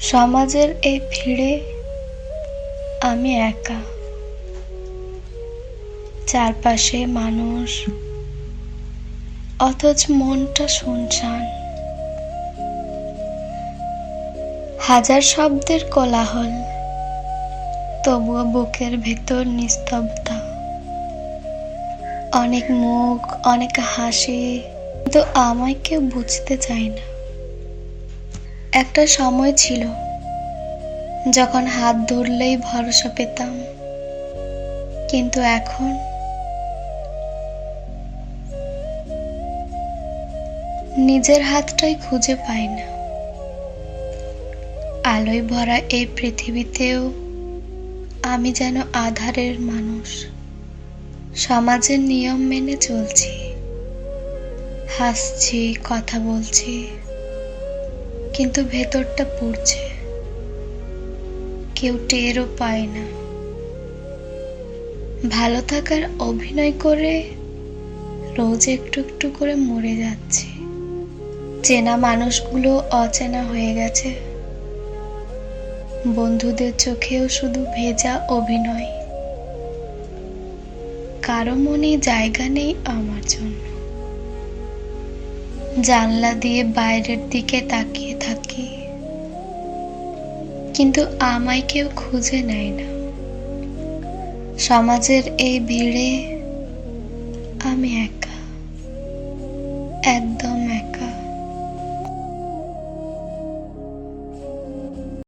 সমাজের এই ভিড়ে আমি একা। চারপাশে মানুষ, অথচ মনটা শুনশান। হাজার শব্দের কোলাহল, তবুও বুকের ভেতর নিস্তব্ধতা। অনেক মুখ, অনেক হাসি, কিন্তু আমায় কেউ বুঝতে চায় না। একটা সময় ছিল যখন হাত ধরলেই ভরসা পেতাম। কিন্তু এখন নিজের হাতটাই খুঁজে পাই না। আলোয় ভরা এই পৃথিবীতেও আমি যেন আধারের মানুষ। সমাজের নিয়ম মেনে চলছি। হাসছি, কথা বলছি। কিন্তু ভেতরটা পুড়ছে। কেউ টেরও পায় না। ভালো থাকার অভিনয় করে রোজ একটু একটু করে মরে যাচ্ছে। চেনা মানুষগুলো অচেনা হয়ে গেছে। বন্ধুদের চোখেও শুধু ভেজা অভিনয়। কারও মনে জায়গা নেই আমার জন্য। জানলা দিয়ে বাইরের দিকে তাকিয়ে কিন্তু আমায় কেউ খুঁজে নেয় না। সমাজের এই ভিড়ে আমি একা। একদম